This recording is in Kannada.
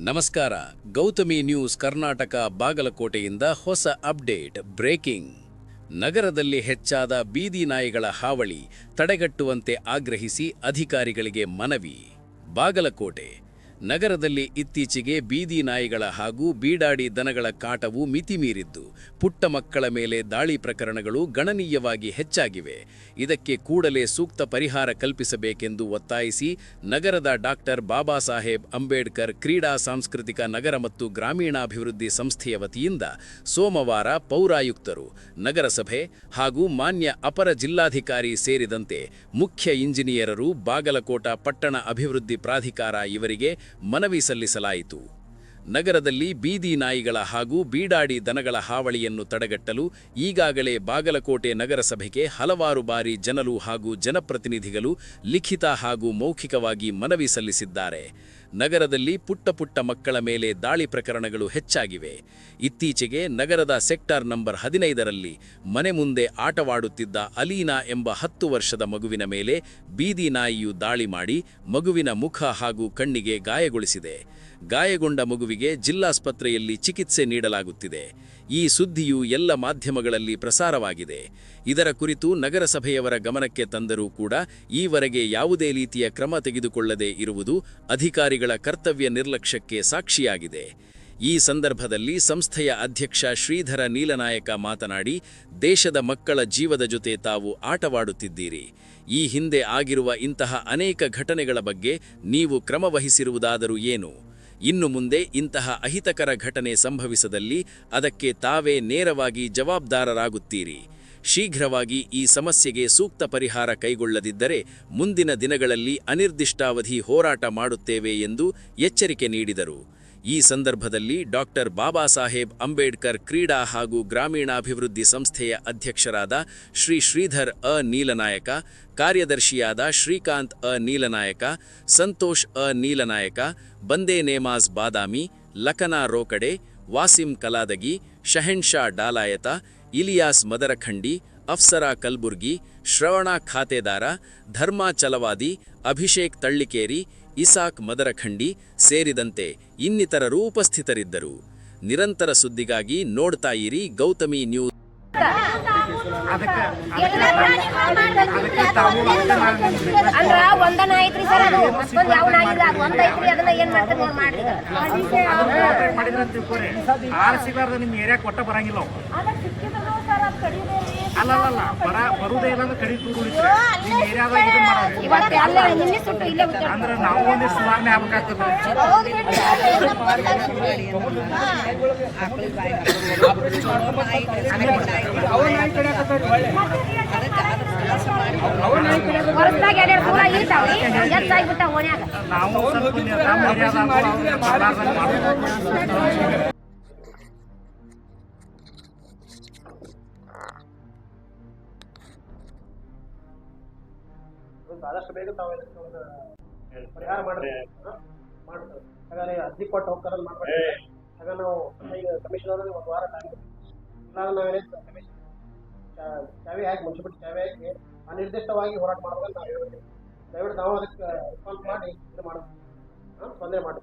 ನಮಸ್ಕಾರ. ಗೌತಮಿ ನ್ಯೂಸ್ ಕರ್ನಾಟಕ ಬಾಗಲಕೋಟೆಯಿಂದ ಹೊಸ ಅಪ್ಡೇಟ್, ಬ್ರೇಕಿಂಗ್. ನಗರದಲ್ಲಿ ಹೆಚ್ಚಾದ ಬೀದಿ ನಾಯಿಗಳ ಹಾವಳಿ ತಡೆಗಟ್ಟುವಂತೆ ಆಗ್ರಹಿಸಿ ಅಧಿಕಾರಿಗಳಿಗೆ ಮನವಿ. ಬಾಗಲಕೋಟೆ. ನಗರದಲ್ಲಿ ಇತ್ತೀಚೆಗೆ ಬೀದಿ ನಾಯಿಗಳ ಹಾಗೂ ಬೀಡಾಡಿ ದನಗಳ ಕಾಟವು ಮಿತಿಮೀರಿದ್ದು, ಪುಟ್ಟ ಮಕ್ಕಳ ಮೇಲೆ ದಾಳಿ ಪ್ರಕರಣಗಳು ಗಣನೀಯವಾಗಿ ಹೆಚ್ಚಾಗಿವೆ. ಇದಕ್ಕೆ ಕೂಡಲೇ ಸೂಕ್ತ ಪರಿಹಾರ ಕಲ್ಪಿಸಬೇಕೆಂದು ಒತ್ತಾಯಿಸಿ ನಗರದ ಡಾಕ್ಟರ್ ಬಾಬಾ ಸಾಹೇಬ್ ಅಂಬೇಡ್ಕರ್ ಕ್ರೀಡಾ ಸಾಂಸ್ಕೃತಿಕ ನಗರ ಮತ್ತು ಗ್ರಾಮೀಣಾಭಿವೃದ್ಧಿ ಸಂಸ್ಥೆಯ ವತಿಯಿಂದ ಸೋಮವಾರ ಪೌರಾಯುಕ್ತರು, ನಗರಸಭೆ ಹಾಗೂ ಮಾನ್ಯ ಅಪರ ಜಿಲ್ಲಾಧಿಕಾರಿ ಸೇರಿದಂತೆ ಮುಖ್ಯ ಇಂಜಿನಿಯರರು, ಬಾಗಲಕೋಟ ಪಟ್ಟಣ ಅಭಿವೃದ್ಧಿ ಪ್ರಾಧಿಕಾರ ಇವರಿಗೆ ಮನವಿ ಸಲ್ಲಿಸಲಾಯಿತು. ನಗರದಲ್ಲಿ ಬೀದಿ ನಾಯಿಗಳ ಹಾಗೂ ಬೀಡಾಡಿ ದನಗಳ ಹಾವಳಿಯನ್ನು ತಡೆಗಟ್ಟಲು ಈಗಾಗಲೇ ಬಾಗಲಕೋಟೆ ನಗರಸಭೆಗೆ ಹಲವಾರು ಬಾರಿ ಜನರು ಹಾಗೂ ಜನಪ್ರತಿನಿಧಿಗಳು ಲಿಖಿತ ಹಾಗೂ ಮೌಖಿಕವಾಗಿ ಮನವಿ ಸಲ್ಲಿಸಿದ್ದಾರೆ. ನಗರದಲ್ಲಿ ಪುಟ್ಟ ಪುಟ್ಟ ಮಕ್ಕಳ ಮೇಲೆ ದಾಳಿ ಪ್ರಕರಣಗಳು ಹೆಚ್ಚಾಗಿವೆ. ಇತ್ತೀಚೆಗೆ ನಗರದ ಸೆಕ್ಟರ್ ನಂಬರ್ ಹದಿನೈದರಲ್ಲಿ ಮನೆ ಮುಂದೆ ಆಟವಾಡುತ್ತಿದ್ದ ಅಲೀನಾ ಎಂಬ ಹತ್ತು ವರ್ಷದ ಮಗುವಿನ ಮೇಲೆ ಬೀದಿ ನಾಯಿಯು ದಾಳಿ ಮಾಡಿ ಮಗುವಿನ ಮುಖ ಹಾಗೂ ಕಣ್ಣಿಗೆ ಗಾಯಗೊಳಿಸಿದೆ. ಗಾಯಗೊಂಡ ಮಗುವಿಗೆ ಜಿಲ್ಲಾಸ್ಪತ್ರೆಯಲ್ಲಿ ಚಿಕಿತ್ಸೆ ನೀಡಲಾಗುತ್ತಿದೆ. ಈ ಸುದ್ದಿಯು ಎಲ್ಲ ಮಾಧ್ಯಮಗಳಲ್ಲಿ ಪ್ರಸಾರವಾಗಿದೆ. ಇದರ ಕುರಿತು ನಗರಸಭೆಯವರ ಗಮನಕ್ಕೆ ತಂದರೂ ಕೂಡ ಈವರೆಗೆ ಯಾವುದೇ ರೀತಿಯ ಕ್ರಮ ತೆಗೆದುಕೊಳ್ಳದೇ ಇರುವುದು ಅಧಿಕಾರಿಗಳ ಕರ್ತವ್ಯ ನಿರ್ಲಕ್ಷ್ಯಕ್ಕೆ ಸಾಕ್ಷಿಯಾಗಿದೆ. ಈ ಸಂದರ್ಭದಲ್ಲಿ ಸಂಸ್ಥೆಯ ಅಧ್ಯಕ್ಷ ಶ್ರೀಧರ ನೀಲನಾಯಕ ಮಾತನಾಡಿ, ದೇಶದ ಮಕ್ಕಳ ಜೀವದ ಜೊತೆ ತಾವು ಆಟವಾಡುತ್ತಿದ್ದೀರಿ. ಈ ಹಿಂದೆ ಆಗಿರುವ ಇಂತಹ ಅನೇಕ ಘಟನೆಗಳ ಬಗ್ಗೆ ನೀವು ಕ್ರಮವಹಿಸಿರುವುದಾದರೂ ಏನು? ಇನ್ನು ಮುಂದೆ ಇಂತಹ ಅಹಿತಕರ ಘಟನೆ ಸಂಭವಿಸದಲ್ಲಿ ಅದಕ್ಕೆ ತಾವೇ ನೇರವಾಗಿ ಜವಾಬ್ದಾರರಾಗುತ್ತೀರಿ. ಶೀಘ್ರವಾಗಿ ಈ ಸಮಸ್ಯೆಗೆ ಸೂಕ್ತ ಪರಿಹಾರ ಕೈಗೊಳ್ಳದಿದ್ದರೆ ಮುಂದಿನ ದಿನಗಳಲ್ಲಿ ಅನಿರ್ದಿಷ್ಟಾವಧಿ ಹೋರಾಟ ಮಾಡುತ್ತೇವೆ ಎಂದು ಎಚ್ಚರಿಕೆ ನೀಡಿದರು. ಈ ಸಂದರ್ಭದಲ್ಲಿ ಡಾಕ್ಟರ್ ಬಾಬಾ ಸಾಹೇಬ್ ಅಂಬೇಡ್ಕರ್ ಕ್ರೀಡಾ ಹಾಗೂ ಗ್ರಾಮೀಣಾಭಿವೃದ್ಧಿ ಸಂಸ್ಥೆಯ ಅಧ್ಯಕ್ಷರಾದ ಶ್ರೀ ಶ್ರೀಧರ್ ಅ. ನೀಲನಾಯಕ, ಕಾರ್ಯದರ್ಶಿಯಾದ ಶ್ರೀಕಾಂತ್ ಅ. ನೀಲನಾಯಕ, ಸಂತೋಷ್ ಅ. ನೀಲನಾಯಕ, ಬಂದೇ ನೇಮಾಜ್ ಬಾದಾಮಿ ಲಕನಾ ರೋಕಡೆ, ವಾಸಿಂ ಕಲಾದಗಿ ಶಹೆನ್ಶಾ ಡಾಲಾಯತ ಇಲಿಯಾಸ್ ಮದರಖಂಡಿ ಅಫ್ಸರಾ ಕಲ್ಬುರ್ಗಿ ಶ್ರವಣ ಖಾತೆದಾರ ಧರ್ಮ ಚಲವಾದಿ ಅಭಿಷೇಕ್ ತಳ್ಳಿಕೇರಿ ಇಸಾಕ್ ಮದರಖಂಡಿ ಸೇರಿದಂತೆ ಇನ್ನಿತರರು ಉಪಸ್ಥಿತರಿದ್ದರು. ನಿರಂತರ ಸುದ್ದಿಗಾಗಿ ನೋಡ್ತಾ ಇರಿ ಗೌತಮಿ ನ್ಯೂಸ್. ಅಂದ್ರ ಒಂದ ನಾಯಿ ಐತ್ರಿ ಸರ್ ಅದು. ಮತ್ತೊಂದ್ ಇಲ್ಲ ಏನ್ ಮಾಡ್ತಾರೆ? ನೋಡಿ ಮಾಡ್ರಿ ಮಾಡಿದ್ರ ತಿಳ್ಕೊರಿ ಆರ್ ಸಿಗ್ಲಾರ್ದ ನಿಮ್ ಏರಿಯಾ ಕೊಟ್ಟ ಬರಂಗಿಲ್ಲ ಬರ ಅಂದ್ರೆ ಕಡಿ ಉಳಿತ್ರಿ ಏರಿಯಾದಾಗ ಇದು ನಾವು ಒಂದಿಷ್ಟು ಸುಧಾರಣೆ ಆಗ್ಬೇಕಾಗ್ತದೆ. ನಾವು ಸ್ವಲ್ಪ ಆದಷ್ಟು ಬೇಗ ತಾವು ಪರಿಹಾರ ಮಾಡ್ರಿ. ಮಾಡ್ತಾರೆ. ಹಾಗಾದ್ರೆ ಅರ್ಜಿ ಕೊಟ್ಟು ಹೋಗ್ತಾರ ಮಾಡ್ಬೇಕು ಆಗ ನಾವು ಈಗ ಕಮಿಷನ್ ಒಂದು ವಾರ ಟೈಮ್ ಇಲ್ಲ ನಾವೇನೇ ಕಮಿಷನ್. ಚಾವಿ ಹಾಕಿ ಮುನ್ಸಿಪಲ್ ಚಾವಿ ಹಾಕಿ ಅನಿರ್ದಿಷ್ಟವಾಗಿ ಹೋರಾಟ ಮಾಡ್ಬೇಕಂತ ನಾವು ಹೇಳ್ತೀವಿ ದಯವಿಟ್ಟು ನಾವು ಅದಕ್ಕೆ ರೆಸ್ಪಾನ್ಸ್ ಮಾಡಿ ಇದು ಮಾಡೋದು. ತೊಂದರೆ ಮಾಡಿ